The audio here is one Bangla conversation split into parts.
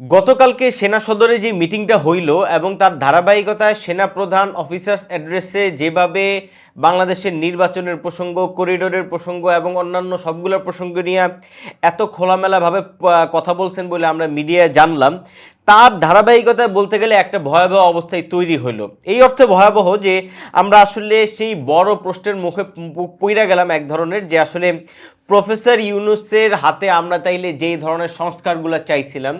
গতকালকে সেনা সদরে যে মিটিংটা হইল এবং তার ধারাবাহিকতায় সেনা প্রধান অফিসার্স অ্যাড্রেসে যেভাবে বাংলাদেশের নির্বাচনের প্রসঙ্গ, করিডোরের প্রসঙ্গ এবং অন্যান্য সবগুলোর প্রসঙ্গ নিয়ে এত খোলামেলাভাবে কথা বলছেন বলে আমরা মিডিয়ায় জানলাম। তার ধারাবাহিকতায় বলতে গেলে একটা ভয়াবহ অবস্থায় তৈরি হলো। এই অর্থে ভয়াবহ যে আমরা আসলে সেই বড় প্রশ্নের মুখে পইরা গেলাম এক ধরনের যে আসলে প্রফেসর ইউনুসের হাতে আমরা তাইলে যেই ধরনের সংস্কারগুলো চাইছিলাম,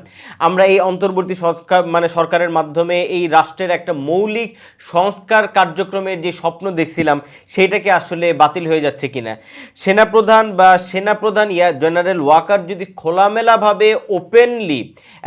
আমরা এই অন্তর্বর্তী সংস্কার মানে সরকারের মাধ্যমে এই রাষ্ট্রের একটা মৌলিক সংস্কার কার্যক্রমের যে স্বপ্ন দেখছিলাম সেইটাকে আসলে বাতিল হয়ে যাচ্ছে কিনা। সেনাপ্রধান বা সেনাপ্রধান ইয়া জেনারেল ওয়াকার যদি খোলামেলাভাবে ওপেনলি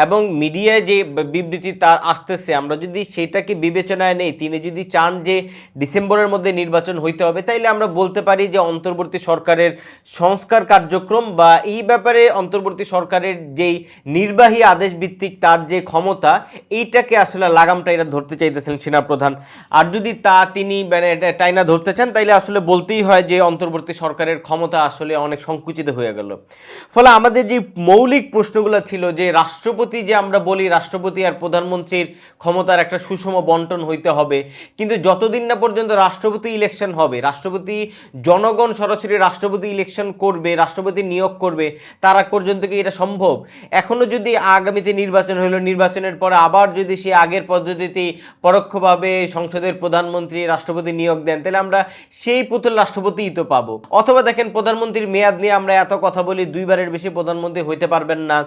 এবং মিডিয়ায় যে বিবৃতি তার আসতেছে। আমরা যদি সেটাকে বিবেচনায় নেই, তিনি যদি চান যে ডিসেম্বরের মধ্যে নির্বাচন হইতে হবে, তাইলে আমরা বলতে পারি যে অন্তর্বর্তী সরকারের সংস্কার কার্যক্রম বা এই ব্যাপারে অন্তর্বর্তী সরকারের যেই নির্বাহী আদেশ ভিত্তিক তার যে ক্ষমতা, এইটাকে আসলে লাগামটা এটা ধরতে চাইতেছেন সেনাপ্রধান। আর যদি তা তিনি মানে টাইনা ধরতে চান, তাইলে আসলে বলতেই হয় যে অন্তর্বর্তী সরকারের ক্ষমতা আসলে অনেক সংকুচিত হয়ে গেল। ফলে আমাদের যে মৌলিক প্রশ্নগুলো ছিল যে রাষ্ট্রপতি যে আমরা বলি রাষ্ট্রপতি আর প্রধানমন্ত্রীর ক্ষমতার একটা সুষম বন্টন হইতে হবে। কিন্তু যতদিন না পর্যন্ত রাষ্ট্রপতি ইলেকশন হবে, রাষ্ট্রপতি জনগণ সরাসরি রাষ্ট্রপতি ইলেকশন করবে, রাষ্ট্রপতি নিয়োগ করবে, তার আগ পর্যন্ত কি এটা সম্ভব? এখনও যদি আগামীতে নির্বাচন হলো নির্বাচনের পরে আবার যদি সে আগের পদ্ধতিতে পরোক্ষভাবে সংসদের প্রধানমন্ত্রী, রাষ্ট্রপতি নিয়োগ দেন, তাহলে আমরা সেই পুতুল রাষ্ট্রপতিই তো পাবো। অথবা দেখেন, প্রধানমন্ত্রীর মেয়াদ নিয়ে আমরা এত কথা বলি, দুইবারের বেশি প্রধানমন্ত্রী হইতে পারবেন না।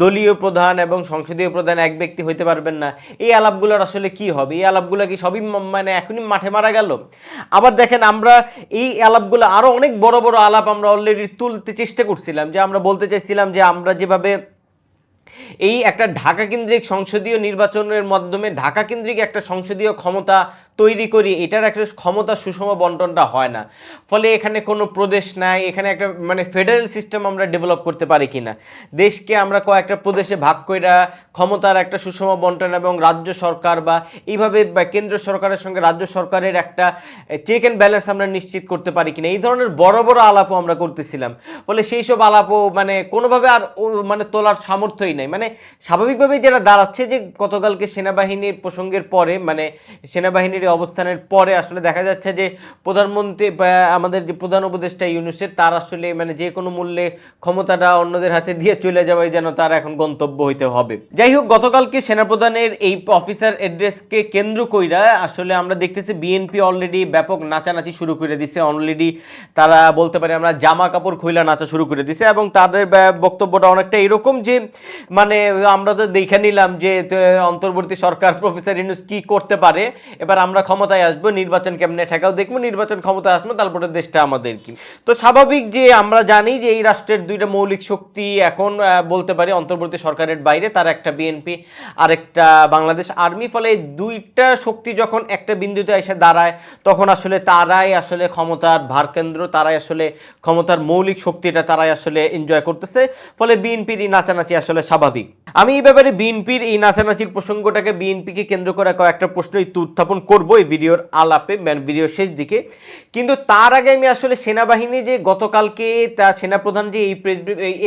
দলীয় প্রধান এবং সংসদীয় প্রধান এক ব্যক্তি হইতে পারবেন না। এই আলাপগুলোর আসলে কি হবে? এই আলাপগুলো কি সবই মানে এখনই মাঠে মারা গেল? আবার দেখেন আমরা এই আলাপগুলো আরও অনেক বড় বড় আলাপ আমরা অলরেডি তুলতে চেষ্টা করছিলাম, যে আমরা বলতে চাইছিলাম যে আমরা যেভাবে এই একটা ঢাকা কেন্দ্রিক সংসদীয় নির্বাচনের মাধ্যমে ঢাকা কেন্দ্রিক একটা সংসদীয় ক্ষমতা তৈরি করি, এটার একটা ক্ষমতা সুষম বন্টনটা হয় না। ফলে এখানে কোনো প্রদেশ নাই, এখানে একটা মানে ফেডারেল সিস্টেম আমরা ডেভেলপ করতে পারি কি না দেশকে আমরা কয়েকটা প্রদেশে ভাগ করে ক্ষমতার একটা সুষম বন্টন এবং রাজ্য সরকার বা এইভাবে কেন্দ্র সরকারের সঙ্গে রাজ্য সরকারের একটা চেক অ্যান্ড ব্যালেন্স আমরা নিশ্চিত করতে পারি কিনা। এই ধরনের বড় বড় আলাপও আমরা করতেছিলাম। ফলে সেই সব আলাপও মানে কোনোভাবে আর মানে তোলার সামর্থ্যই নাই। মানে স্বাভাবিকভাবেই যারা দাঁড়াচ্ছে যে গতকালকে সেনাবাহিনীর প্রসঙ্গের পরে মানে সেনাবাহিনীর এই অবস্থানের পরে আসলে দেখা যাচ্ছে যে প্রধানমন্ত্রী আমাদের যে প্রধান উপদেষ্টা ইউনুসের, তার আসলে মানে যে কোনো মূল্যে ক্ষমতাটা অন্যদের হাতে দিয়ে চলে যাওয়াই যেন তার এখন গন্তব্য হইতে হবে। যাই হোক, গতকালকে সেনাপ্রধানের এই অফিসার অ্যাড্রেসকে কেন্দ্র কইরা আসলে আমরা দেখতেছি বিএনপি অলরেডি ব্যাপক নাচানাচি শুরু করে দিছে। অলরেডি তারা বলতে পারি আমরা জামা কাপড় খইলা নাচা শুরু করে দিছে এবং তাদের ব্যা- বক্তব্যটা অনেকটা এরকম যে মানে আমরা তো দেখে নিলাম যে অন্তর্বর্তী সরকার প্রফেসর ইউনুস কি করতে পারে। এবার আমরা ক্ষমতায় আসব, নির্বাচন কেমনে ঠেকাও দেখব, নির্বাচন ক্ষমতায় আসব, তারপরে দেশটা আমাদের কি তো স্বাভাবিক যে আমরা জানি যে এই রাষ্ট্রের দুইটা মৌলিক শক্তি এখন বলতে পারি অন্তর্বর্তী সরকারের বাইরে, তার একটা বিএনপি আর একটা বাংলাদেশ আর্মি, ফলে দুইটা শক্তি যখন একটা বিন্দুতে এসে দাঁড়ায়, তখন আসলে তারাই আসলে ক্ষমতার ভারকেন্দ্র তারাই আসলে ক্ষমতার মৌলিক শক্তিটা তারাই আসলে এনজয় করতেছে, ফলে বিএনপির এই নাচানাচি আসলে স্বাভাবিক। আমি এই ব্যাপারে বিএনপির এই নাচানাচির প্রসঙ্গটাকে বিএনপিকে কেন্দ্র করে কয়েকটা প্রশ্ন উত্থাপন করব। এই ভিডিওর আলাপে মানে ভিডিওর শেষ দিকে। কিন্তু তার আগে আমি আসলে সেনাবাহিনী যে গতকালকে তার সেনাপ্রধান যে এই প্রেস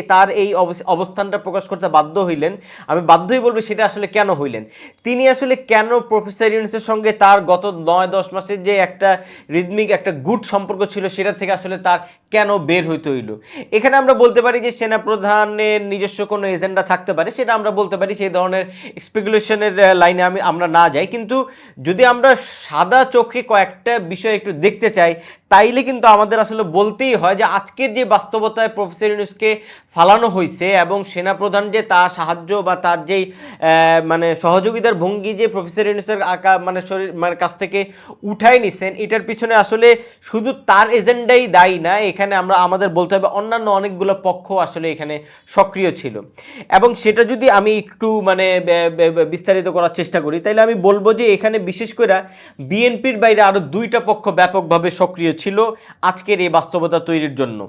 তার এই অবস- অবস্থানটা প্রকাশ করতে বাধ্য হইলেন, আমি বাধ্যই বলব সেটা আসলে কেন হইলেন? তিনি আসলে কেন প্রফেসর ইউনুসের সঙ্গে তার গত নয়, দশ মাসের যে একটা রিদমিক একটা গুড সম্পর্ক ছিল, সেটা থেকে আসলে তার কেন বের হইতে হইল? এখানে আমরা বলতে পারি যে সেনাপ্রধানের নিজস্ব কোনো এজেন্ডা থাকতে পারে, সেটা আমরা বলতে পারি সেই ধরনের স্পেকুলেশনের লাইনে আমি আমরা না যাই। কিন্তু যদি আমরা সাদা চোখে কয়েকটা বিষয় একটু দেখতে চাই, তাইলে কিন্তু আমাদের আসলে বলতেই হয় যে আজকের যে বাস্তবতায় প্রফেসর ইউনুসকে ফালানো হয়েছে এবং সেনাপ্রধান যে তার সাহায্য বা তার যেই মানে সহযোগিতার ভঙ্গি যে প্রফেসর ইউনুসের আঁকা মানে শরীর মানে কাছ থেকে উঠাই নিছেন, এটার পিছনে আসলে শুধু তার এজেন্ডাই দায়ী না, এখানে আমরা, আমাদের বলতে হবে অন্যান্য অনেকগুলো পক্ষ আসলে এখানে সক্রিয় ছিল। এবং সেটা যদি আমি একটু মানে বিস্তারিত করার চেষ্টা করি তাহলে আমি বলব যে এখানে বিশেষ করে বিএনপির বাইরে আরও দুইটা পক্ষ ব্যাপকভাবে সক্রিয় ছিল আজকের এই বাস্তবতা তৈরির জন্য।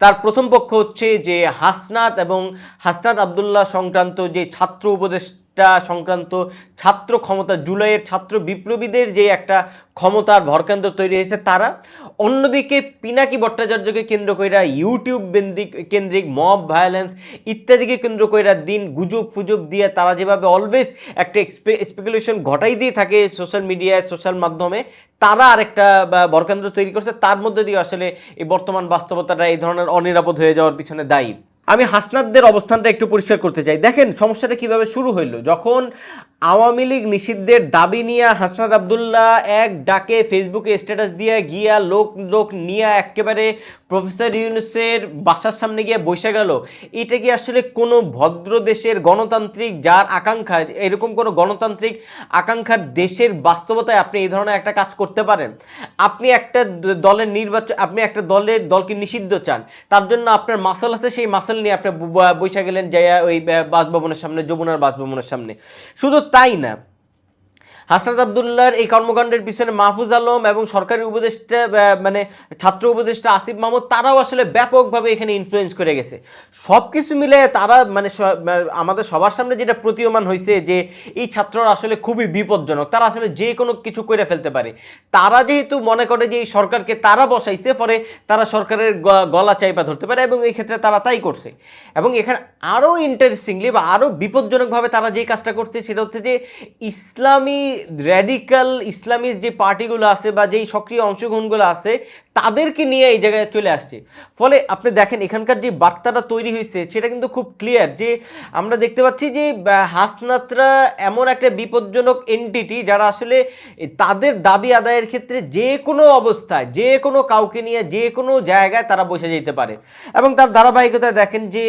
তার প্রথম পক্ষ হচ্ছে যে হাসনাত এবং হাসনাত আবদুল্লাহ সংক্রান্ত যে ছাত্র উপদেষ্টা সংক্রান্ত ছাত্র ক্ষমতা, জুলাইয়ের ছাত্র বিপ্লবীদের যে একটা ক্ষমতার ভরকেন্দ্র তৈরি হয়েছে তারা। অন্যদিকে পিনাকি ভট্টাচার্যকে কেন্দ্র কইরা ইউটিউব কেন্দ্রিক কেন্দ্রিক মব ভায়োলেন্স ইত্যাদিকে কেন্দ্র কইরা দিন গুজব ফুজব দিয়ে তারা যেভাবে অলওয়েজ একটা স্পেকুলেশন ঘটাই দিয়ে থাকে সোশ্যাল মিডিয়ায় সোশ্যাল মাধ্যমে, তারা আরেকটা বরকেন্দ্র তৈরি করছে। তার মধ্যে দিয়ে আসলে এই বর্তমান বাস্তবতাটা এই ধরনের অনিরাপদ হয়ে যাওয়ার পিছনে দায়ী। আমি হাসনাদদের অবস্থানটা একটু পরিষ্কার করতে চাই। দেখেন, সমস্যাটা কীভাবে শুরু হইল? যখন আওয়ামী লীগ নিষিদ্ধের দাবি নিয়ে হাসনাদ আবদুল্লাহ এক ডাকে ফেসবুকে স্ট্যাটাস দিয়ে গিয়া লোক লোক নিয়ে একেবারে প্রফেসর ইউনুসের বাসার সামনে গিয়ে বসে গেল, এটা কি আসলে কোনো ভদ্র দেশের গণতান্ত্রিক যার আকাঙ্ক্ষা? এরকম কোনো গণতান্ত্রিক আকাঙ্ক্ষার দেশের বাস্তবতায় আপনি এই ধরনের একটা কাজ করতে পারেন? আপনি একটা দলের নির্বাচন, আপনি একটা দলের দলকে নিষিদ্ধ চান, তার জন্য আপনার মাসল আছে, সেই মাসল নিয়ে আপনি ব- ব- বসে গেলেন, যাইয়া ওই বাসভবনের সামনে, যমুনার বাসভবনের সামনে। শুধু তাই না হাসনাত আবদুল্লাহর এই কর্মকাণ্ডের পিছনে মাহফুজ আলম এবং সরকারি উপদেষ্টা মানে ছাত্র উপদেষ্টা আসিফ মাহমুদ, তারাও আসলে ব্যাপকভাবে এখানে ইনফ্লুয়েন্স করে গেছে। সব কিছু মিলে তারা মানে আমাদের সবার সামনে যেটা প্রতীয়মান হয়েছে যে এই ছাত্ররা আসলে খুবই বিপজ্জনক। তারা আসলে যে কোনো কিছু করে ফেলতে পারে। তারা যেহেতু মনে করে যে এই সরকারকে তারা বসাইছে, ফলে তারা সরকারের গলা চাইপা ধরতে পারে এবং এই ক্ষেত্রে তারা তাই করছে। এবং এখানে আরও ইন্টারেস্টিংলি বা আরও বিপজ্জনকভাবে তারা যে কাজটা করছে, সেটা হচ্ছে যে ইসলামী র্যাডিক্যাল ইসলামী যে পার্টিগুলো আছে বা যেই সক্রিয় অংশগ্রহণগুলো আছে, তাদেরকে নিয়ে এই জায়গায় চলে আসছে। ফলে আপনি দেখেন, এখানকার যে বার্তাটা তৈরি হয়েছে, সেটা কিন্তু খুব ক্লিয়ার যে আমরা দেখতে পাচ্ছি যে হাসনাতরা এমন একটা বিপজ্জনক এন্টিটি যারা আসলে তাদের দাবি আদায়ের ক্ষেত্রে যে কোনো অবস্থায়, যে কোনো কাউকে নিয়ে, যে কোনো জায়গায় তারা বসে যেতে পারে। এবং তার ধারাবাহিকতায় দেখেন যে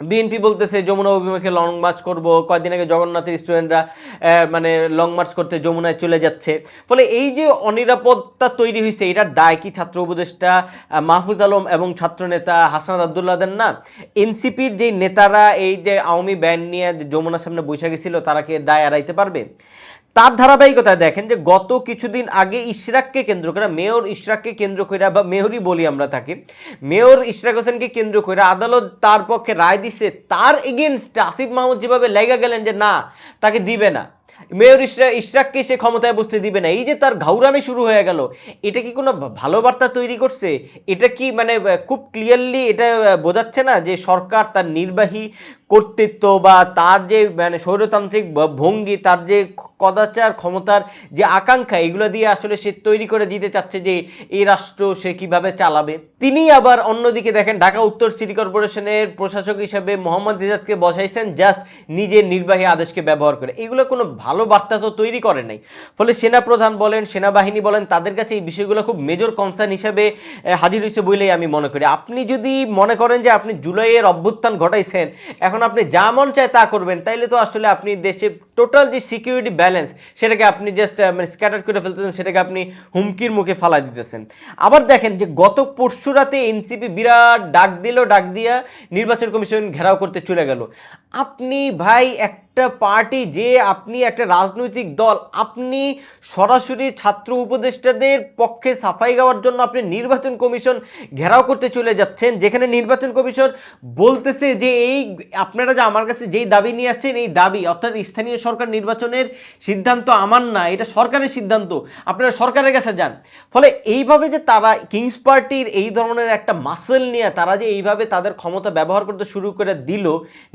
বিএনপি বলতেছে, যমুনা অভিমুখে লং মার্চ করব। কয়েকদিন আগে জগন্নাথের স্টুডেন্টরা মানে লং মার্চ করতে যমুনায় চলে যাচ্ছে। ফলে এই যে অনিরাপত্তা তৈরি হয়েছে এটার দায় কি ছাত্র উপদেষ্টা মাহফুজ আলম এবং ছাত্রনেতা হাসান আবদুল্লাদের না? এনসিপির যে নেতারা এই যে আওয়ামী ব্যান্ড নিয়ে যমুনার সামনে বসে গেছিল তারা কি দায় এড়াইতে পারবে? তার ধারাবাহিকতায় দেখেন যে গত কিছুদিন আগে ইশরাককে কেন্দ্র করে, মেয়র ইশরাককে কেন্দ্র করে বা মেয়রই বলি আমরা তাকে, মেয়র ইশরাক হোসেনকে কেন্দ্র করে আদালত তার পক্ষে রায় দিছে, তার এগেনস্টে আসিফ মাহমুদ যেভাবে লেগে গেলেন যে না, তাকে দিবে না। মেয়র ইশরা, ইশরাককে সে ক্ষমতায় বসতে দিবে না। এই যে তার ঘাউরামি শুরু হয়ে গেল, এটা কি কোনো ভালো বার্তা তৈরি করছে? এটা কি মানে খুব ক্লিয়ারলি এটা বোঝাচ্ছে না যে সরকার তার নির্বাহী কর্তৃত্ব বা তার যে মানে স্বৈরতান্ত্রিক ভঙ্গি, তার যে কদাচার ক্ষমতার যে আকাঙ্ক্ষা, এগুলো দিয়ে আসলে সে তৈরি করে দিতে চাচ্ছে যে, এই রাষ্ট্র সে কীভাবে চালাবে। তিনি আবার অন্যদিকে দেখেন, ঢাকা উত্তর সিটি কর্পোরেশনের প্রশাসক হিসেবে মোহাম্মদ রিজাজকে বসাইছেন, জাস্ট নিজের নির্বাহী আদেশকে ব্যবহার করে। এগুলো কোনো ভালো বার্তা তো তৈরি করে নাই। ফলে সেনাপ্রধান বলেন, সেনাবাহিনী বলেন, তাদের কাছে এই বিষয়গুলো খুব মেজর কনসার্ন হিসাবে হাজির হয়েছে বলেই আমি মনে করি। আপনি যদি মনে করেন যে, আপনি জুলাইয়ের অভ্যুত্থান ঘটাইছেন, এখন আপনি যা মন চায় তা করবেন, তাইলে তো আসলে আপনি দেশে টোটাল যে সিকিউরিটি ব্যালেন্স সেটাকে আপনি জাস্ট মানে স্ক্যাটার করে ফেলতেছেন, সেটাকে আপনি হুমকির মুখে ফালাই দিতেছেন। আবার দেখেন যে গত পরশু রাতে এনসিপি বিরাট ডাক দিল, ডাক দিয়া নির্বাচন কমিশন ঘেরাও করতে চলে গেল। আপনি ভাই একটা পার্টি যে আপনি একটা রাজনৈতিক দল, আপনি সরাসরি ছাত্র উপদেষ্টাদের পক্ষে সাফাই গাওয়ার জন্য আপনি নির্বাচন কমিশন ঘেরাও করতে চলে যাচ্ছেন, যেখানে নির্বাচন কমিশন বলতেছে যে এই আপনারা যে আমার কাছে যেই দাবি নিয়ে আসছেন, এই দাবি, অর্থাৎ স্থানীয় সরকার নির্বাচনের সিদ্ধান্ত আমার না, এটা সরকারের সিদ্ধান্ত, আপনারা সরকারের কাছে যান। ফলে এইভাবে যে তারা কিংস পার্টির এই ধরনের একটা মাসেল নিয়ে তারা যে এইভাবে তাদের ক্ষমতা ব্যবহার করতে শুরু করে দিল,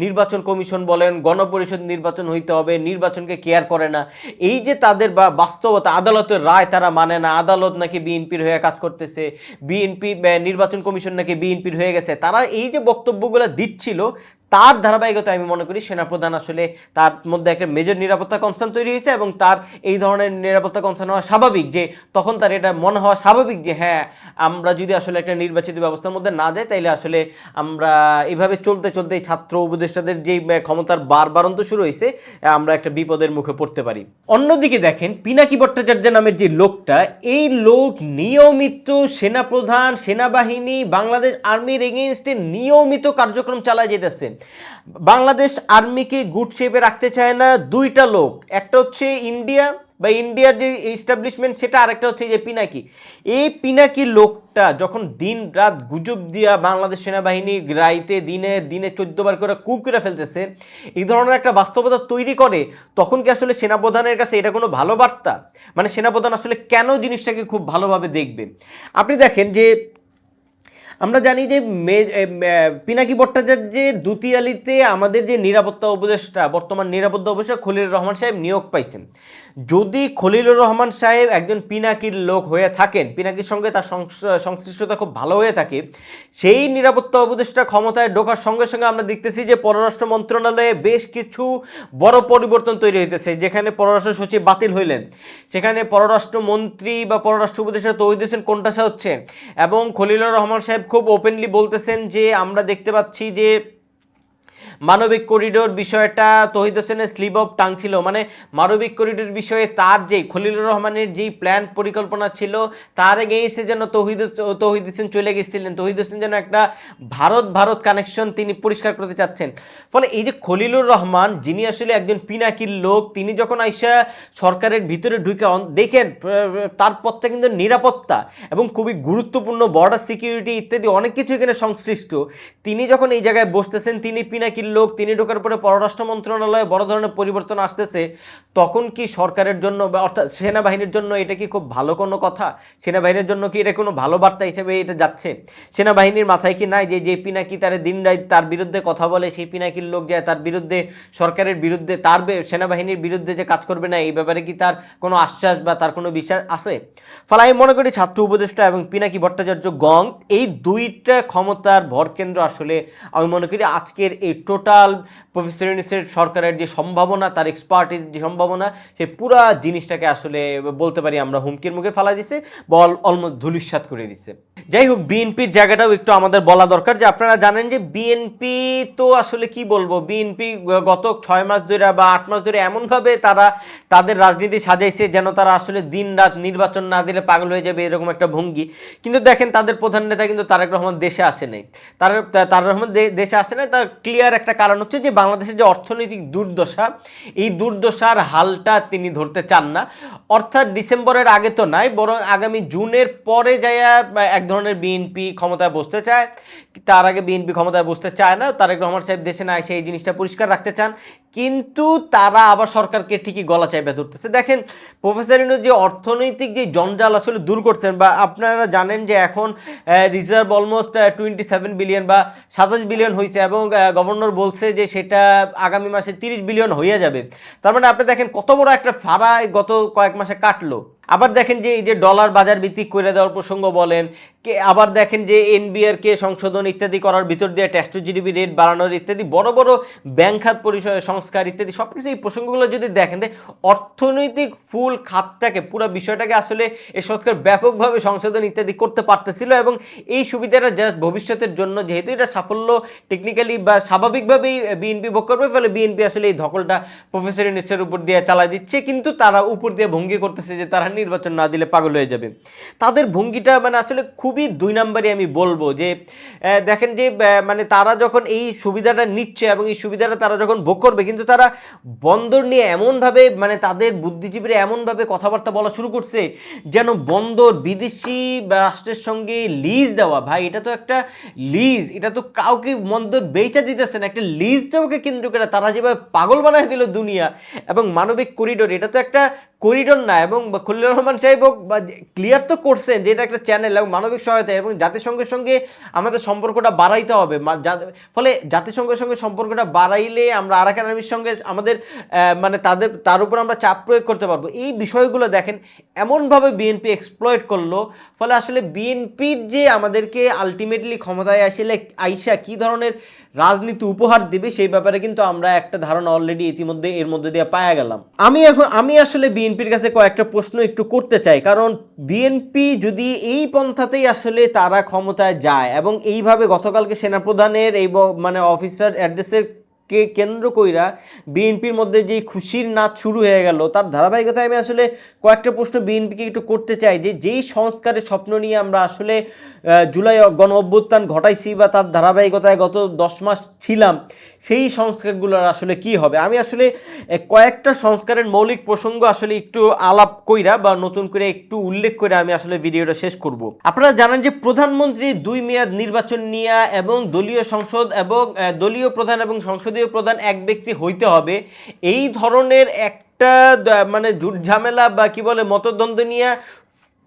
নির্বাচন কমিশন বলেন, গণপরিষদ নির্বাচন হইতে হবে, নির্বাচনকে কেয়ার করে না, এই যে তাদের বা বাস্তবতা, আদালতের রায় তারা মানে না, আদালত নাকি বিএনপির হয়ে কাজ করতেছে, বিএনপি নির্বাচন কমিশন নাকি বিএনপির হয়ে গেছে, তারা এই যে বক্তব্যগুলো দিচ্ছিল তার ধারাবাহিকতা আমি মনে করি সেনাপ্রধান আসলে তার মধ্যে একটা মেজর নিরাপত্তা কনসার্ন তৈরি হয়েছে এবং তার এই ধরনের নিরাপত্তা কনসার্ন হওয়া স্বাভাবিক যে তখন তার এটা মনে হওয়া স্বাভাবিক যে হ্যাঁ আমরা যদি আসলে একটা নির্বাচিত ব্যবস্থার মধ্যে না যাই, তাইলে আসলে আমরা এভাবে চলতে চলতে ছাত্র উপদেষ্টাদের যে ক্ষমতার বারবারন্ত শুরু হয়েছে, আমরা একটা বিপদের মুখে পড়তে পারি। অন্যদিকে দেখেন, পিনাকি ভট্টাচার্য নামের যে লোকটা, এই লোক নিয়মিত সেনাপ্রধান, সেনাবাহিনী, বাংলাদেশ আর্মির এগেনস্টে নিয়মিত কার্যক্রম চালায় যেতেছেন। বাংলাদেশ আর্মিকে গুড শেপে রাখতে চায় না দুইটা লোক। একটা হচ্ছে ইন্ডিয়া বা ইন্ডিয়ার যে এস্টাবলিশমেন্ট সেটা আরেকটা হচ্ছে যে পিনাকি। এই পিনাকি লোকটা যখন দিন রাত গুজব দিয়া বাংলাদেশ সেনাবাহিনী রাইতে দিনে দিনে বার করে কু করে ফেলতেছে, এই ধরনের একটা বাস্তবতা তৈরি করে, তখন কি আসলে সেনাপ্রধানের কাছে এটা কোনো ভালো বার্তা? মানে সেনাপ্রধান আসলে কেন জিনিসটাকে খুব ভালোভাবে দেখবে? আপনি দেখেন যে আমরা জানি যে মে- পিনাকি ভট্টাচার্যের দুতিয়ালিতে আমাদের যে নিরাপত্তা উপদেষ্টা, বর্তমান নিরাপত্তা উপদেষ্টা খলিলুর রহমান সাহেব নিয়োগ পাইছেন। যদি খলিলুর রহমান সাহেব একজন পিনাকির লোক হয়ে থাকেন, পিনাকির সঙ্গে তার সংশ্লিষ্টতা খুব ভালো হয়ে থাকে, সেই নিরাপত্তা উপদেষ্টা ক্ষমতায় ঢোকার সঙ্গে সঙ্গে আমরা দেখতেছি যে পররাষ্ট্র মন্ত্রণালয়ে বেশ কিছু বড় পরিবর্তন তৈরি হইতেছে, যেখানে পররাষ্ট্র সচিব বাতিল হইলেন। সেখানে পররাষ্ট্র মন্ত্রী বা পররাষ্ট্র উপদেষ্টা তৈরি হোসেন কোনটাসা হচ্ছে? এবং খলিলুর রহমান সাহেব খুব ওপেনলি বলতেছেন যে আমরা দেখতে পাচ্ছি যে মানবিক করিডোর বিষয়টা তহিদ হোসেনের স্লিপ অফ টাং ছিল। মানে মানবিক করিডোর বিষয়ে তার যে খলিলুর রহমানের যেই প্ল্যান পরিকল্পনা ছিল, তার এগেইনস্টে যেন তহিদ তহিদ হোসেন চলে গেছিলেন। তহিদ হোসেন যেন একটা ভারত ভারত কানেকশন তিনি পরিষ্কার করতে চাচ্ছেন। ফলে এই যে খলিলুর রহমান, যিনি আসলে একজন পিনাকির লোক, তিনি যখন আইসা সরকারের ভিতরে ঢুকে দেখেন তার পথটা কিন্তু নিরাপত্তা এবং খুবই গুরুত্বপূর্ণ বর্ডার সিকিউরিটি ইত্যাদি অনেক কিছু এখানে সংশ্লিষ্ট। তিনি যখন এই জায়গায় বসতেছেন, তিনি পিনাকির লোক তিনি ঢোকার পরে পররাষ্ট্র মন্ত্রণালয়ে বড় ধরনের পরিবর্তন আসতেছে, তখন কি সরকারের জন্য বা অর্থাৎ সেনাবাহিনীর জন্য এটা কি খুব ভালো কোনো কথা? সেনাবাহিনীর জন্য কি এটা কোনো ভালো বার্তা হিসেবে এটা যাচ্ছে? সেনাবাহিনীর মাথায় কি নাই যে যে পিনাকি তার দিন রাত তার বিরুদ্ধে কথা বলে, সেই পিনাকির লোক যায় তার বিরুদ্ধে, সরকারের বিরুদ্ধে, তার সেনাবাহিনীর বিরুদ্ধে যে কাজ করবে না, এই ব্যাপারে কি তার কোনো আশ্বাস বা তার কোনো বিশ্বাস আছে? ফলে আমি মনে করি ছাত্র উপদেষ্টা এবং পিনাকি ভট্টাচার্য গং এই দুইটা ক্ষমতার ভরকেন্দ্র আসলে আমি মনে করি আজকের এই টোটাল প্রফেসর সরকারের যে সম্ভাবনা, তার এক্সপার্টিস যে সম্ভাবনা সেই পুরা জিনিসটাকে আসলে বলতে পারি আমরা হুমকির মুখে ফেলা দিছে, বল অলমোস্ট ধুলিস্বাত করে দিছে। যাই হোক, বিএনপির জায়গাটাও একটু আমাদের বলা দরকার যে আপনারা জানেন যে বিএনপি তো আসলে কি বলব, বিএনপি গত ছয় মাস ধরে বা আট মাস ধরে এমনভাবে তারা তাদের রাজনীতি সাজাইছে যেন তারা আসলে দিন রাত নির্বাচন না দিলে পাগল হয়ে যাবে এরকম একটা ভঙ্গি। কিন্তু দেখেন, তাদের প্রধান নেতা কিন্তু তারেক রহমান দেশে আসে নাই। তার তারেক রহমান দেশে আসে নাই, তার ক্লিয়ার একটা কারণ হচ্ছে যে বাংলাদেশের যে অর্থনৈতিক দুর্দশা, এই দুর্দশার হালটা তিনি ধরতে চান না। অর্থাৎ ডিসেম্বরের আগে তো নাই, বরং আগামী জুনের পরে যাইয়া এক ধরনের বিএনপি ক্ষমতায় বসতে চায়। তার আগে বিএনপি ক্ষমতায় বসতে চায় না, তারেক রহমান সাহেব দেশে না এসে এই জিনিসটা পরিষ্কার রাখতে চান। কিন্তু তারা আবার সরকারকে ঠিকই গলা চাইবে ধরতেছে। দেখেন প্রফেসর ইনু যে অর্থনৈতিক যে জঞ্জাল আসলে দূর করছেন বা আপনারা জানেন যে এখন reserve almost twenty seven billion বা সাতাশ বিলিয়ন হয়েছে এবং গভর্নর বলছে যে সেটা আগামী মাসে তিরিশ বিলিয়ন হয়ে যাবে। তার মানে আপনি দেখেন কত বড় একটা ফাড়া গত কয়েক মাসে কাটলো। আবার দেখেন যে এই যে ডলার বাজার ভিত্তিক করে দেওয়ার প্রসঙ্গ বলেন, কে আবার দেখেন যে এনবিআর কে সংশোধন ইত্যাদি করার ভিতর দিয়ে ট্যাক্স টু জিডিপি রেট বাড়ানোর ইত্যাদি, বড় বড় ব্যাংক খাত পরিষয় সংস্কার ইত্যাদি সব কিছু এই প্রসঙ্গগুলো যদি দেখেন অর্থনৈতিক ফুল খাতটাকে, পুরো বিষয়টাকে আসলে এই সংস্কার ব্যাপকভাবে সংশোধন ইত্যাদি করতে পারতেছিল এবং এই সুবিধাটা জাস্ট ভবিষ্যতের জন্য, যেহেতু এটা সাফল্য টেকনিক্যালি বা স্বাভাবিকভাবেই বিএনপি ভোগ করবে, ফলে বিএনপি আসলে এই ধকলটা প্রফেসর ইউনিসের উপর দিয়ে চালাই দিচ্ছে, কিন্তু তারা উপর দিয়ে ভঙ্গি করতেছে যে তারা নির্বাচন না দিলে পাগল হয়ে যাবে। তাদের ভঙ্গিটা মানে আসলে খুবই দুই নম্বরই আমি বলব যে দেখেন যে মানে তারা যখন এই সুবিধাটা নিচ্ছে এবং এই সুবিধাটা তারা যখন ভোগ করবে, কিন্তু তারা বন্দর নিয়ে এমনভাবে মানে তাদের বুদ্ধিজীবীরা এমনভাবে কথাবার্তা বলা শুরু করছে যেন বন্দর, বিদেশি রাষ্ট্রের সঙ্গে লিজ দেওয়া। ভাই, এটা তো একটা লিজ এটা তো কাউকে বন্দর বেচা দিতেছে না, একটা লিজ দেওয়াকে কেন্দ্র করে তারা যেভাবে পাগল বানায় দিল দুনিয়া এবং মানবিক করিডোর এটা তো একটা করিডোর না এবং খলিলুর রহমান সাহেব ক্লিয়ার তো করছেন যে এটা একটা চ্যানেল এবং মানবিক সহায়তা এবং জাতিসংঘের সঙ্গে আমাদের সম্পর্কটা বাড়াইতে হবে। ফলে জাতিসংঘের সঙ্গে সম্পর্কটা বাড়াইলে আমরা আরাকান আর্মির সঙ্গে আমাদের মানে তাদের, তার উপর আমরা চাপ প্রয়োগ করতে পারব। এই বিষয়গুলো দেখেন, এমনভাবে বিএনপি এক্সপ্লয়েট করল, ফলে আসলে বিএনপির যে আমাদেরকে আলটিমেটলি ক্ষমতায় আসলে আইসা কি ধরনের রাজনীতি উপহার দিবে, সেই ব্যাপারে কিন্তু আমরা একটা ধারণা অলরেডি ইতিমধ্যে এর মধ্যে দিয়ে পাওয়া গেলাম। আমি এখন, আমি আসলে বিএনপির কাছে কয়েকটা প্রশ্ন একটু করতে চাই, কারণ বিএনপি যদি এই পন্থাতেই আসলে তারা ক্ষমতায় যায় এবং এইভাবে গতকালকে সেনাপ্রধানের এই মানে অফিসার অ্যাড্রেসের কে কেন্দ্র কইরা বিএনপির মধ্যে যে খুশির নাচ শুরু হয়ে গেল, তার ধারাবাহিকতায় আমি আসলে কয়েকটা প্রশ্ন বিএনপিকে একটু করতে চাই যে যেই সংস্কারের স্বপ্ন নিয়ে আমরা আসলে জুলাই গণ অভ্যুত্থান ঘটাইছি বা তার ধারাবাহিকতায় গত দশ মাস ছিলাম, সেই সংস্কারগুলোর আসলে কি হবে? আমি আসলে কয়েকটা সংস্কারের মৌলিক প্রসঙ্গ আসলে একটু আলাপ কইরা বা নতুন করে একটু উল্লেখ করে আমি আসলে ভিডিওটা শেষ করব। আপনারা জানেন যে প্রধানমন্ত্রী দুই মেয়াদ নির্বাচন নিয়ে এবং দলীয় সংসদ এবং দলীয় প্রধান এবং সংসদীয় প্রধান এক ব্যক্তি হইতে হবে। এই ধরনের একটা মানে ঝুট ঝামেলা বা কি বলে মতদ্বন্দ্ব নিয়ে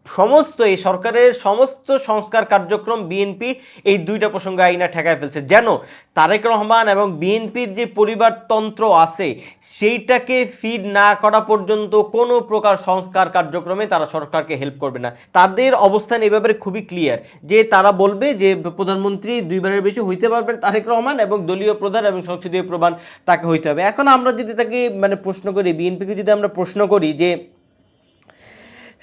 সমস্ত এই সরকারের সমস্ত সংস্কার কার্যক্রম বিএনপি এই দুইটা প্রসঙ্গে আইনা ঠেকায় ফেলছে। যেন তারেক রহমান এবং বিএনপির যে পরিবারতন্ত্র আছে, সেইটাকে ফিড না করা পর্যন্ত কোনো প্রকার সংস্কার কার্যক্রমে তারা সরকারকে হেল্প করবে না। তাদের অবস্থান এই ব্যাপারে খুবই ক্লিয়ার যে তারা বলবে যে প্রধানমন্ত্রী দুইবারের বেশি হইতে পারবেন তারেক রহমান এবং দলীয় প্রধান এবং সংসদীয় প্রধান তাকে হইতে হবে। এখন আমরা যদি তাকে মানে প্রশ্ন করি বিএনপিকে যদি আমরা প্রশ্ন করি যে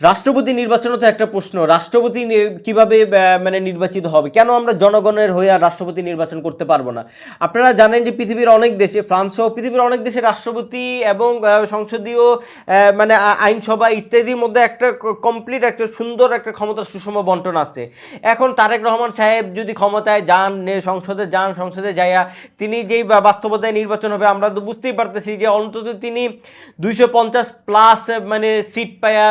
রাষ্ট্রপতি নির্বাচনও তো একটা প্রশ্ন, রাষ্ট্রপতি কীভাবে মানে নির্বাচিত হবে? কেন আমরা জনগণের হয়ে আর রাষ্ট্রপতি নির্বাচন করতে পারব না? আপনারা জানেন যে পৃথিবীর অনেক দেশে, ফ্রান্স সহ পৃথিবীর অনেক দেশে রাষ্ট্রপতি এবং সংসদীয় মানে আইনসভা ইত্যাদির মধ্যে একটা কমপ্লিট একটা সুন্দর একটা ক্ষমতার সুষম বন্টন আছে। এখন তারেক রহমান সাহেব যদি ক্ষমতায় যান সংসদে যান, সংসদে যাইয়া তিনি যেই বাস্তবতায় নির্বাচন হবে, আমরা তো বুঝতেই পারতেছি যে অন্তত তিনি দুইশো পঞ্চাশ প্লাস মানে সিট পায়া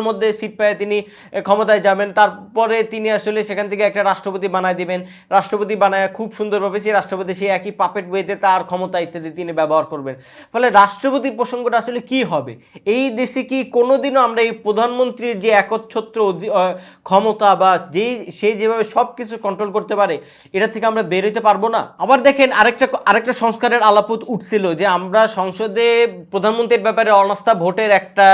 তিনশোর মধ্যে সিট পায়া তিনি ক্ষমতায় যাবেন। তারপরে তিনি আসলে সেখান থেকে একটা রাষ্ট্রপতি বানায় দিবেন। রাষ্ট্রপতি বানায় খুব সুন্দরভাবে সেই রাষ্ট্রপতি সেই একই পাপেট বইতে তার ক্ষমতা ইত্যাদি তিনি ব্যবহার করবেন। ফলে রাষ্ট্রপতির প্রসঙ্গটা আসলে কি হবে? এই দেশে কি কোনোদিনও আমরা এই প্রধানমন্ত্রীর যে একচ্ছত্র ক্ষমতা বা যেই সে যেভাবে সব কিছু কন্ট্রোল করতে পারে, এটা থেকে আমরা বেরোতে পারব না? আবার দেখেন আরেকটা আরেকটা সংস্কারের আলাপত উঠছিল যে আমরা সংসদে প্রধানমন্ত্রীর ব্যাপারে অনাস্থা ভোটের একটা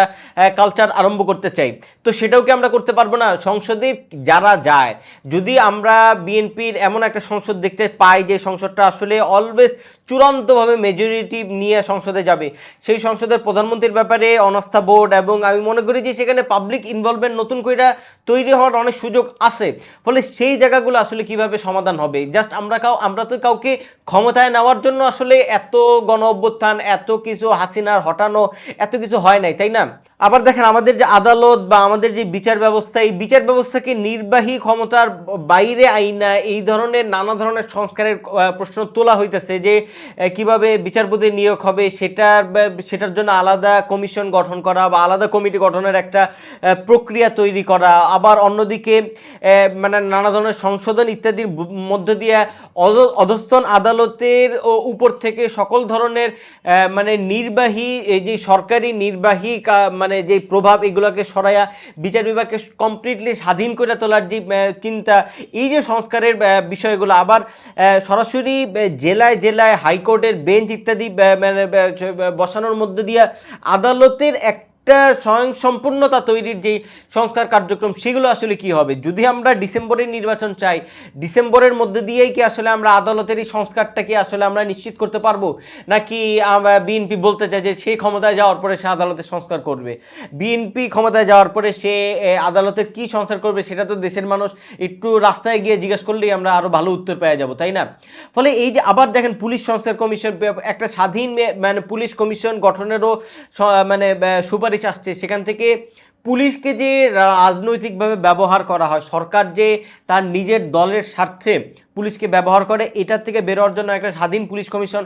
কালচার আরম্ভ করতে চাই। তো সেটাও কি আমরা করতে পারব না? সংসদে যারা যায়, যদি আমরা বিএনপির এমন একটা সংসদ দেখতে পাই যে সংসদটা আসলে অলওয়েজ চূড়ান্তভাবে মেজরিটি নিয়ে সংসদে যাবে। সেই সংসদের প্রধানমন্ত্রীর ব্যাপারে অনাস্থা বোর্ড এবং আমি মনে করি যে সেখানে পাবলিক ইনভলভমেন্ট নতুন করে তৈরি হওয়ার অনেক সুযোগ আছে। ফলে সেই জায়গাগুলো আসলে কীভাবে সমাধান হবে? জাস্ট আমরা কাউ আমরা তো কাউকে ক্ষমতায় নেওয়ার জন্য আসলে এত গণ অভ্যুত্থান এত কিছু হাসিনার হটানো, এত কিছু হয় নাই, তাই না? আবার দেখেন আমাদের যে আদালত বা আমাদের যে বিচার ব্যবস্থা, এই বিচার ব্যবস্থাকে নির্বাহী ক্ষমতার বাইরে আইনা এই ধরনের নানা ধরনের সংস্কারের প্রশ্ন তোলা হইতেছে যে কীভাবে বিচারপতি নিয়োগ হবে সেটার সেটার জন্য আলাদা কমিশন গঠন করা বা আলাদা কমিটি গঠনের একটা প্রক্রিয়া তৈরি করা, আবার অন্যদিকে মানে নানা ধরনের সংশোধন ইত্যাদির মধ্য দিয়ে অধ- অধস্তন আদালতের উপর থেকে সকল ধরনের মানে নির্বাহী যে সরকারি নির্বাহী মানে যে প্রভাব এগুলোকে সরাইয়া বিচার বিভাগকে কমপ্লিটলি স্বাধীন করে তোলার যে চিন্তা, এই যে সংস্কারের বিষয়গুলো, আবার সরাসরি জেলায় জেলায় হাইকোর্টের বেঞ্চ ইত্যাদি মানে বসানোর মধ্যে দিয়ে আদালতের এক একটা স্বয়ং সম্পূর্ণতা তৈরির যেই সংস্কার কার্যক্রম সেগুলো আসলে কি হবে? যদি আমরা ডিসেম্বরের নির্বাচন চাই ডিসেম্বরের মধ্যে দিয়েই কি আসলে আমরা আদালতের এই সংস্কারটা কি আসলে আমরা নিশ্চিত করতে পারব? নাকি বিএনপি বলতে চায় যে সে ক্ষমতায় যাওয়ার পরে সে আদালতের সংস্কার করবে? বিএনপি ক্ষমতায় যাওয়ার পরে সে আদালতের কি সংস্কার করবে সেটা তো দেশের মানুষ একটু রাস্তায় গিয়ে জিজ্ঞেস করলেই আমরা আরও ভালো উত্তর পেয়ে যাব তাই না? ফলে এই যে আবার দেখেন পুলিশ সংস্কার কমিশন একটা স্বাধীন মানে পুলিশ কমিশন গঠনেরও মানে আহ, সুপারিশ আসছে, সেখান থেকে পুলিশকে যে রাজনৈতিকভাবে ব্যবহার করা হয়, সরকার যে তার নিজের দলের স্বার্থে পুলিশকে ব্যবহার করে, এটার থেকে বেরোয়ার জন্য একটা স্বাধীন পুলিশ কমিশন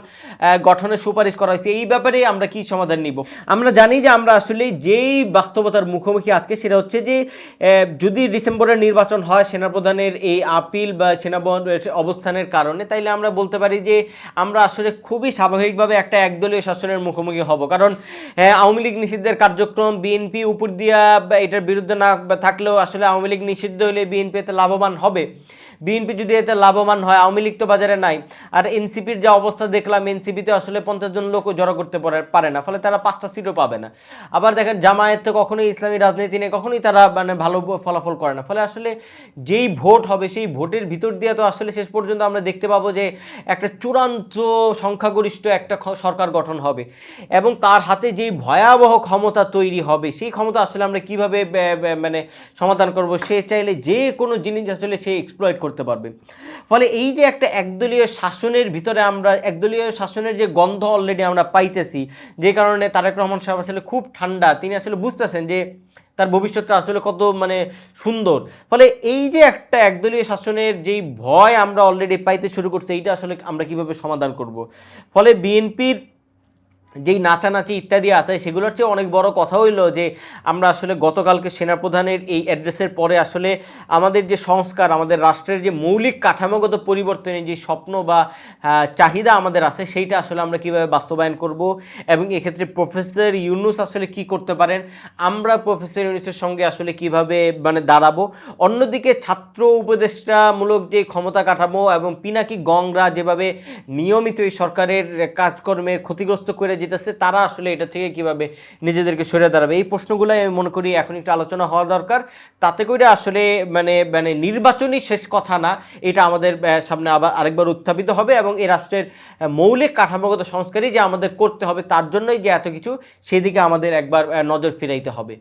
গঠনের সুপারিশ করা হয়েছে। এই ব্যাপারে আমরা কি সমাধান নিব? আমরা জানি যে আমরা আসলে যেই বাস্তবতার মুখোমুখি আজকে, সেটা হচ্ছে যে যদি ডিসেম্বরের নির্বাচন হয় সেনাপ্রধানের এই আপিল বা সেনা অবস্থানের কারণে, তাইলে আমরা বলতে পারি যে আমরা আসলে খুবই স্বাভাবিকভাবে একটা একদলীয় শাসনের মুখোমুখি হব। কারণ আওয়ামী লীগ নিষিদ্ধের কার্যক্রম, বিএনপি উপর দিয়া এটার বিরুদ্ধে না থাকলেও আসলে আওয়ামী লীগ নিষিদ্ধ হলে বিএনপি এতে লাভবান হবে। বিএনপি যদি এতে লাভবান হয়, আওয়ামী লীগ তো বাজারে নাই। আর এনসিপির যে অবস্থা দেখলাম, এনসিপিতে আসলে পঞ্চাশ জন লোকও জড়ো করতে পারে- না। ফলে তারা পাঁচটা সিটও পাবে না। আবার দেখেন, জামায়াত তো কখনোই ইসলামী রাজনীতি নিয়ে কখনোই তারা মানে ভালো ফলাফল করে না। ফলে আসলে যেই ভোট হবে, সেই ভোটের ভিতর দিয়ে তো আসলে শেষ পর্যন্ত আমরা দেখতে পাবো যে একটা চূড়ান্ত সংখ্যাগরিষ্ঠ একটা সরকার গঠন হবে। এবং তার হাতে যেই ভয়াবহ ক্ষমতা তৈরি হবে, সেই ক্ষমতা আসলে আমরা কীভাবে মানে সমাধান করব, সে চাইলে যে কোনো জিনিস আসলে সে এক্সপ্লয়েট করতে পারবে। ফলে এই যে একটা একদলীয় শাসনের ভিতরে আমরা, একদলীয় শাসনের যে গন্ধ অলরেডি আমরা পাইতেছি, যে কারণে তারেক রহমান সাহেব আসলে খুব ঠান্ডা, তিনি আসলে বুঝতেছেন যে তার ভবিষ্যৎটা আসলে কত মানে সুন্দর। ফলে এই যে একটা একদলীয় শাসনের যেই ভয় আমরা অলরেডি পাইতে শুরু করছি, এইটা আসলে আমরা কীভাবে সমাধান করব? ফলে বিএনপির যেই নাচানাচি ইত্যাদি আছে, সেগুলোর চেয়ে অনেক বড় কথা হইল যে, আমরা আসলে গতকালকে সেনাপ্রধানের এই অ্যাড্রেসের পরে আসলে আমাদের যে সংস্কার, আমাদের রাষ্ট্রের যে মৌলিক কাঠামোগত পরিবর্তনের যে স্বপ্ন বা চাহিদা আমাদের আছে, সেইটা আসলে আমরা কীভাবে বাস্তবায়ন করব এবং এক্ষেত্রে প্রফেসর ইউনুস আসলে কি করতে পারেন, আমরা প্রফেসর ইউনুসের সঙ্গে আসলে কীভাবে মানে দাঁড়াবো, অন্যদিকে ছাত্র উপদেষ্টামূলক যে ক্ষমতা কাঠামো এবং পিনাকি গংরা যেভাবে নিয়মিত এই সরকারের কাজকর্মের ক্ষতিগ্রস্ত করে যেতেছে তারা আসলে এটা থেকে কীভাবে নিজেদেরকে সরে দাঁড়াবে? এই প্রশ্নগুলো আমি মনে করি এখন একটু আলোচনা হওয়া দরকার। তাতে করে আসলে মানে মানে নির্বাচনই শেষ কথা না, এটা আমাদের সামনে আবার আরেকবার উত্থাপিত হবে এবং এই রাষ্ট্রের মৌলিক কাঠামোগত সংস্কারই যে আমাদের করতে হবে তার জন্যই যে এত কিছু, সেদিকে আমাদের একবার নজর ফিরাইতে হবে।